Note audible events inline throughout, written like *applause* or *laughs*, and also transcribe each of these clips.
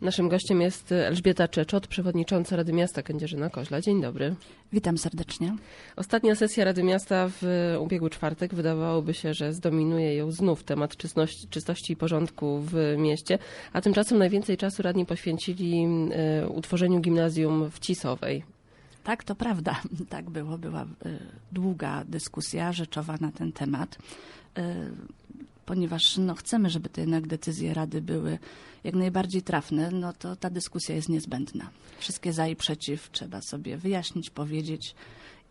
Naszym gościem jest Elżbieta Czeczot, przewodnicząca Rady Miasta Kędzierzyna-Koźla. Dzień dobry. Witam serdecznie. Ostatnia sesja Rady Miasta w ubiegły czwartek. Wydawałoby się, że zdominuje ją znów temat czystości, czystości i porządku w mieście, a tymczasem najwięcej czasu radni poświęcili y, utworzeniu gimnazjum w Cisowej. Tak, to prawda. *laughs* Tak było. Była y, długa dyskusja rzeczowa na ten temat. Ponieważ no, chcemy, żeby te jednak decyzje Rady były jak najbardziej trafne, no to ta dyskusja jest niezbędna. Wszystkie za i przeciw trzeba sobie wyjaśnić, powiedzieć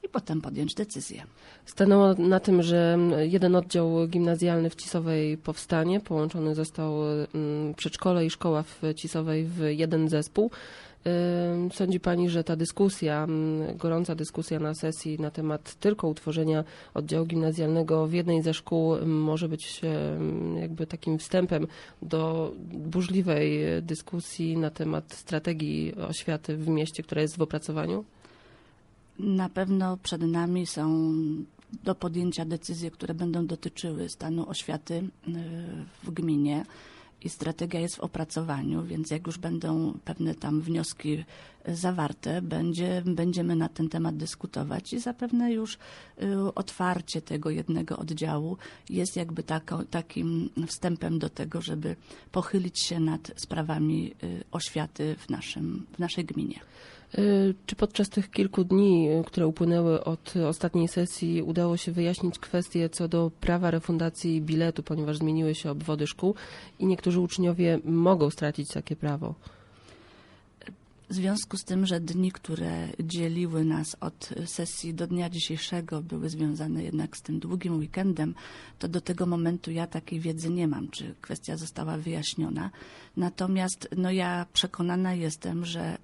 i potem podjąć decyzję. Stanęło na tym, że jeden oddział gimnazjalny w Cisowej powstanie. Połączony został mm, przedszkole i szkoła w Cisowej w jeden zespół. Sądzi Pani, że ta dyskusja, gorąca dyskusja na sesji na temat tylko utworzenia oddziału gimnazjalnego w jednej ze szkół może być jakby takim wstępem do burzliwej dyskusji na temat strategii oświaty w mieście, która jest w opracowaniu? Na pewno przed nami są do podjęcia decyzje, które będą dotyczyły stanu oświaty y, w gminie i strategia jest w opracowaniu, więc jak już będą pewne tam wnioski zawarte, będzie, będziemy na ten temat dyskutować i zapewne już y, otwarcie tego jednego oddziału jest jakby tako, takim wstępem do tego, żeby pochylić się nad sprawami y, oświaty w, naszym, w naszej gminie. Y, Czy podczas tych kilku dni, y, które upłynęły od ostatniej sesji, udało się wyjaśnić kwestie co do prawa refundacji biletu, ponieważ zmieniły się obwody szkół i niektórzy uczniowie mogą stracić takie prawo? W związku z tym, że dni, które dzieliły nas od sesji do dnia dzisiejszego, były związane jednak z tym długim weekendem, to do tego momentu ja takiej wiedzy nie mam, czy kwestia została wyjaśniona. Natomiast no, ja przekonana jestem, że y,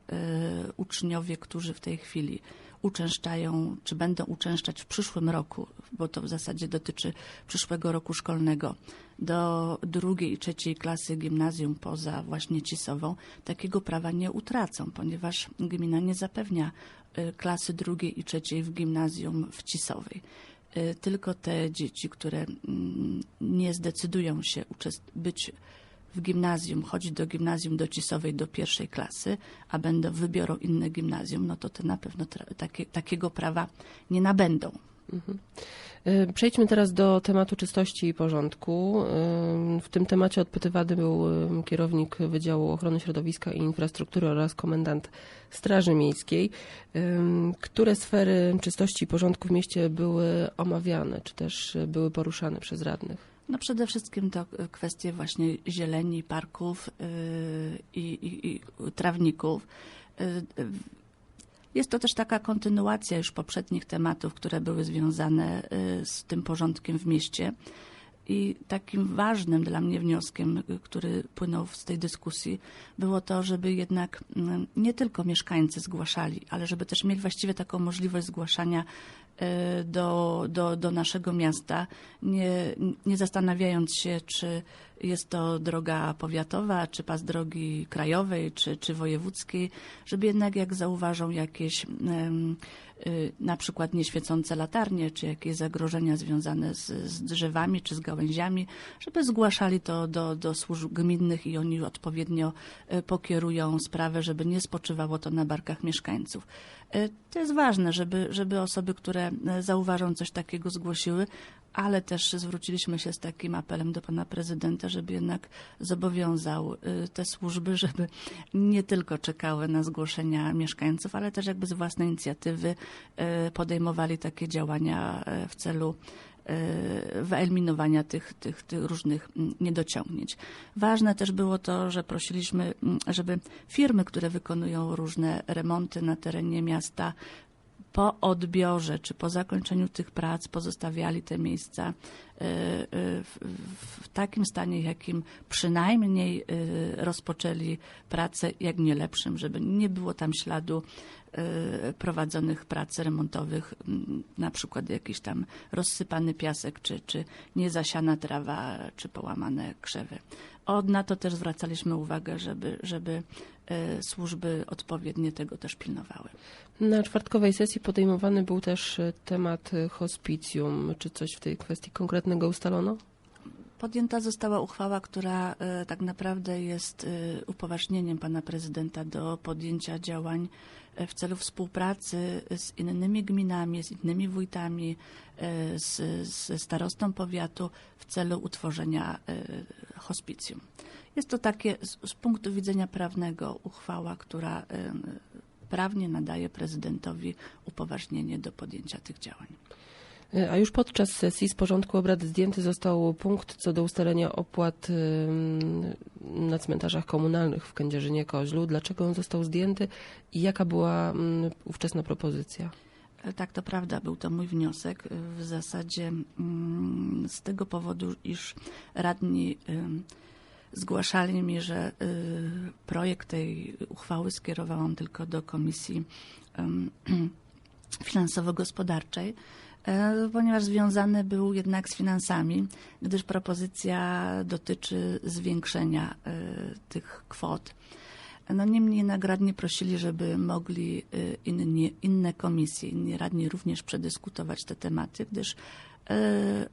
uczniowie, którzy w tej chwili uczęszczają, czy będą uczęszczać w przyszłym roku, bo to w zasadzie dotyczy przyszłego roku szkolnego, do drugiej i trzeciej klasy gimnazjum poza właśnie Cisową, takiego prawa nie utracą, ponieważ gmina nie zapewnia y, klasy drugiej i trzeciej w gimnazjum w Cisowej. Y, Tylko te dzieci, które mm, nie zdecydują się być w gimnazjum, chodzić do gimnazjum do Cisowej do pierwszej klasy, a będą wybiorą inne gimnazjum, no to te na pewno takie, takiego prawa nie nabędą. Y, Przejdźmy teraz do tematu czystości i porządku. Y, W tym temacie odpytywany był kierownik Wydziału Ochrony Środowiska i Infrastruktury oraz komendant Straży Miejskiej. Y, Które sfery czystości i porządku w mieście były omawiane, czy też były poruszane przez radnych? No przede wszystkim to y, kwestie właśnie zieleni, parków yy, i, i, i trawników. Yy, Jest to też taka kontynuacja już poprzednich tematów, które były związane y, z tym porządkiem w mieście. I takim ważnym dla mnie wnioskiem, y, który płynął z tej dyskusji, było to, żeby jednak nie tylko mieszkańcy zgłaszali, ale żeby też mieli właściwie taką możliwość zgłaszania y, do, do, do naszego miasta, nie, nie zastanawiając się, czy jest to droga powiatowa, czy pas drogi krajowej, czy, czy wojewódzkiej, żeby jednak jak zauważą jakieś y, na przykład nieświecące latarnie, czy jakieś zagrożenia związane z, z drzewami, czy z gałęziami, żeby zgłaszali to do, do służb gminnych i oni odpowiednio y, pokierują sprawę, żeby nie spoczywało to na barkach mieszkańców. Y, To jest ważne, żeby, żeby osoby, które y, zauważą coś takiego, zgłosiły, ale też zwróciliśmy się z takim apelem do pana prezydenta, żeby jednak zobowiązał y, te służby, *laughs* żeby nie tylko czekały na zgłoszenia mieszkańców, ale też jakby z własnej inicjatywy y, podejmowali takie działania y, w celu wyeliminowania tych, tych, tych różnych mm, niedociągnięć. Ważne też było to, że prosiliśmy, mm, żeby firmy, które wykonują różne remonty na terenie miasta, po odbiorze czy po zakończeniu tych prac pozostawiali te miejsca y, y, w, takim stanie, jakim przynajmniej y, rozpoczęli pracę, jak nie lepszym, żeby nie było tam śladu prowadzonych prac remontowych, na przykład jakiś tam rozsypany piasek, czy, czy niezasiana trawa, czy połamane krzewy. Od na to też zwracaliśmy uwagę, żeby, żeby służby odpowiednie tego też pilnowały. Na czwartkowej sesji podejmowany był też y, temat y, hospicjum. Czy coś w tej kwestii konkretnego ustalono? Podjęta została uchwała, która e, tak naprawdę jest e, upoważnieniem pana prezydenta do podjęcia działań e, w celu współpracy z innymi gminami, z innymi wójtami, z, starostą powiatu w celu utworzenia hospicjum. Jest to takie z, z punktu widzenia prawnego uchwała, która prawnie nadaje prezydentowi upoważnienie do podjęcia tych działań. Y, A już podczas sesji z porządku obrad zdjęty został punkt co do ustalenia opłat na cmentarzach komunalnych w Kędzierzynie-Koźlu. Dlaczego on został zdjęty i jaka była ówczesna propozycja? E, Tak, to prawda, był to mój wniosek. E, W zasadzie mm, z tego powodu, iż radni zgłaszali mi, że projekt tej uchwały skierowałam tylko do Komisji *clears throat* Finansowo-Gospodarczej, e, ponieważ związany był jednak z finansami, gdyż propozycja dotyczy zwiększenia e, tych kwot. No niemniej jednak radni prosili, żeby mogli y, inni, inne komisje, inni radni również przedyskutować te tematy, gdyż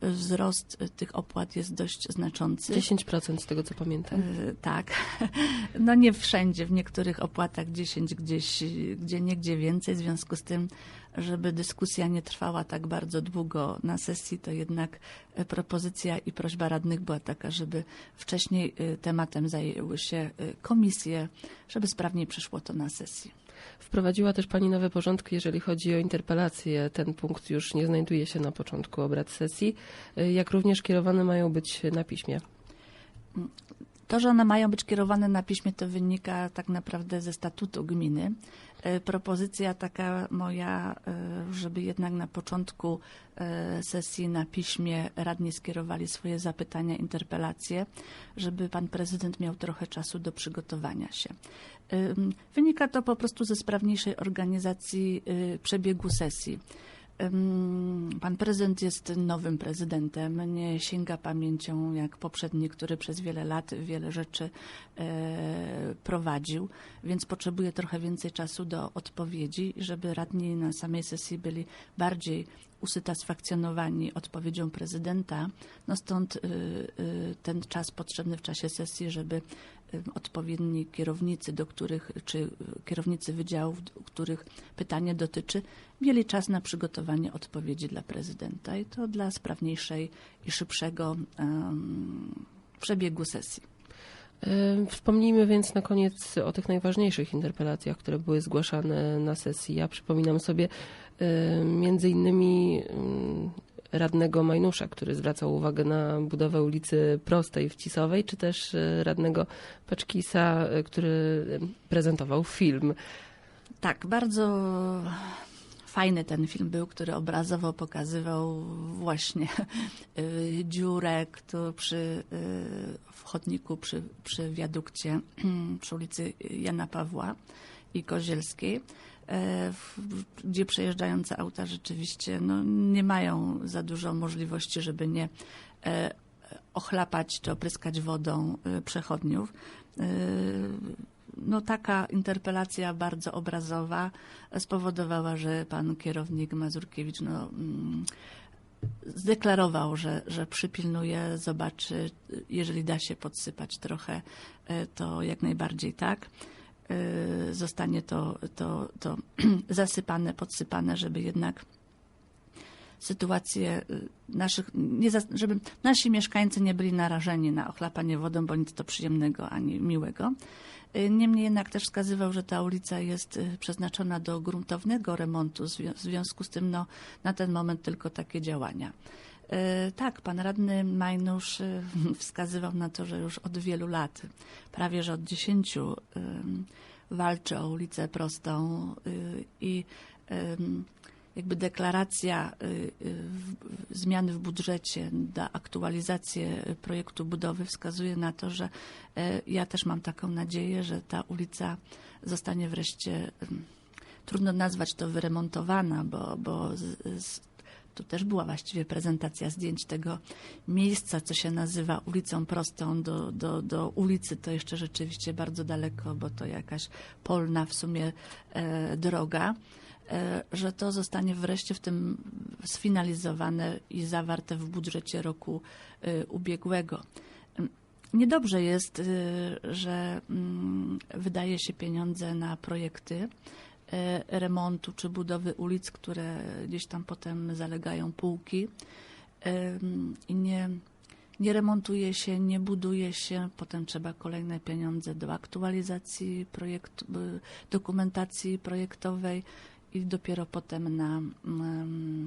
wzrost tych opłat jest dość znaczący. 10% z tego co pamiętam. Tak. *laughs* No nie wszędzie, w niektórych opłatach 10, gdzieś, gdzie niegdzie więcej. W związku z tym, żeby dyskusja nie trwała tak bardzo długo na sesji, to jednak e, propozycja i prośba radnych była taka, żeby wcześniej y, tematem zajęły się y, komisje, żeby sprawniej przeszło to na sesji. Wprowadziła też Pani nowe porządki, jeżeli chodzi o interpelacje. Ten punkt już nie znajduje się na początku obrad sesji, jak również kierowane mają być na piśmie. To, że one mają być kierowane na piśmie, to wynika tak naprawdę ze statutu gminy. E, Propozycja taka moja, e, żeby jednak na początku e, sesji na piśmie radni skierowali swoje zapytania, interpelacje, żeby pan prezydent miał trochę czasu do przygotowania się. Wynika to po prostu ze sprawniejszej organizacji przebiegu sesji. Pan prezydent jest nowym prezydentem, nie sięga pamięcią jak poprzedni, który przez wiele lat wiele rzeczy e, prowadził, więc potrzebuje trochę więcej czasu do odpowiedzi, żeby radni na samej sesji byli bardziej usatysfakcjonowani odpowiedzią prezydenta. No stąd y, y, ten czas potrzebny w czasie sesji, żeby y, odpowiedni kierownicy, do których, czy kierownicy wydziałów, których pytanie dotyczy, mieli czas na przygotowanie odpowiedzi dla prezydenta i to dla sprawniejszej i szybszego przebiegu sesji. Wspomnijmy więc na koniec o tych najważniejszych interpelacjach, które były zgłaszane na sesji. Ja przypominam sobie między innymi y, radnego Majnusza, który zwracał uwagę na budowę ulicy Prostej w Cisowej, czy też y, radnego Paczkisa, y, który y, prezentował film. Tak, bardzo fajny ten film był, który obrazowo pokazywał właśnie y, dziurę kto przy y, w chodniku przy, przy wiadukcie *clears throat* przy ulicy Jana Pawła i Kozielskiej. Gdzie przejeżdżające auta rzeczywiście no, nie mają za dużo możliwości, żeby nie e, ochlapać czy opryskać wodą e, przechodniów. E, no taka interpelacja bardzo obrazowa spowodowała, że pan kierownik Mazurkiewicz no, mm, zdeklarował, że, że przypilnuje, zobaczy, jeżeli da się podsypać trochę, to jak najbardziej tak. E, Zostanie to, to, to *clears throat* zasypane, podsypane, żeby jednak sytuacje y, naszych, nie, żeby nasi mieszkańcy nie byli narażeni na ochlapanie wodą, bo nic to przyjemnego ani miłego. Y, Niemniej jednak też wskazywał, że ta ulica jest y, przeznaczona do gruntownego remontu, w związku z tym no, na ten moment tylko takie działania. Y, Tak, pan radny Majnusz y, *laughs* wskazywał na to, że już od wielu lat, prawie że od dziesięciu, walczy o ulicę prostą y, i jakby deklaracja y, y, zmiany w budżecie na aktualizację projektu budowy wskazuje na to, że y, ja też mam taką nadzieję, że ta ulica zostanie wreszcie, trudno nazwać to wyremontowana, bo, bo z, z, tu też była właściwie prezentacja zdjęć tego miejsca, co się nazywa ulicą prostą do, do, do ulicy. To jeszcze rzeczywiście bardzo daleko, bo to jakaś polna w sumie e, droga. e, że to zostanie wreszcie w tym sfinalizowane i zawarte w budżecie roku e, ubiegłego. Niedobrze jest, y, że mm, wydaje się pieniądze na projekty e, remontu czy budowy ulic, które gdzieś tam potem zalegają półki i nie, nie remontuje się, nie buduje się, potem trzeba kolejne pieniądze do aktualizacji projektu, y, dokumentacji projektowej i dopiero potem na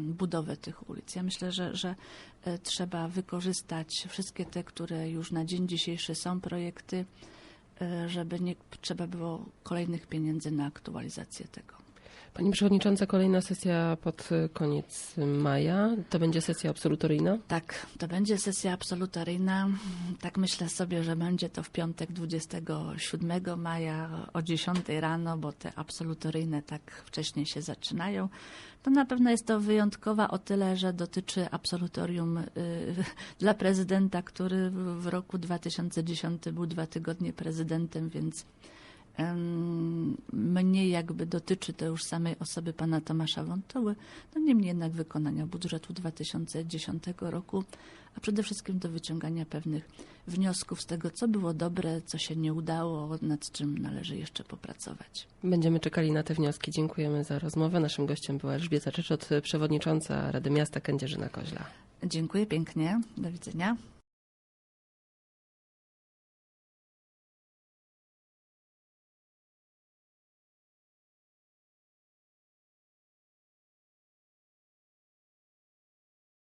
budowę tych ulic. Ja myślę, że, że e, trzeba wykorzystać wszystkie te, które już na dzień dzisiejszy są projekty, e, żeby nie trzeba było kolejnych pieniędzy na aktualizację tego. Pani Przewodnicząca, kolejna sesja pod koniec maja. To będzie sesja absolutoryjna. Tak, to będzie sesja absolutoryjna. Tak myślę sobie, że będzie to w piątek 27 maja o 10 rano, bo te absolutoryjne tak wcześnie się zaczynają. To na pewno jest to wyjątkowa o tyle, że dotyczy absolutorium y, *laughs* dla prezydenta, który w roku 2010 był dwa tygodnie prezydentem, więc mnie jakby dotyczy to już samej osoby pana Tomasza Wątoły, no niemniej jednak wykonania budżetu 2010 roku, a przede wszystkim do wyciągania pewnych wniosków z tego, co było dobre, co się nie udało, nad czym należy jeszcze popracować. Będziemy czekali na te wnioski. Dziękujemy za rozmowę. Naszym gościem była Elżbieta Czyczot, przewodnicząca Rady Miasta Kędzierzyna-Koźla. Dziękuję pięknie, do widzenia.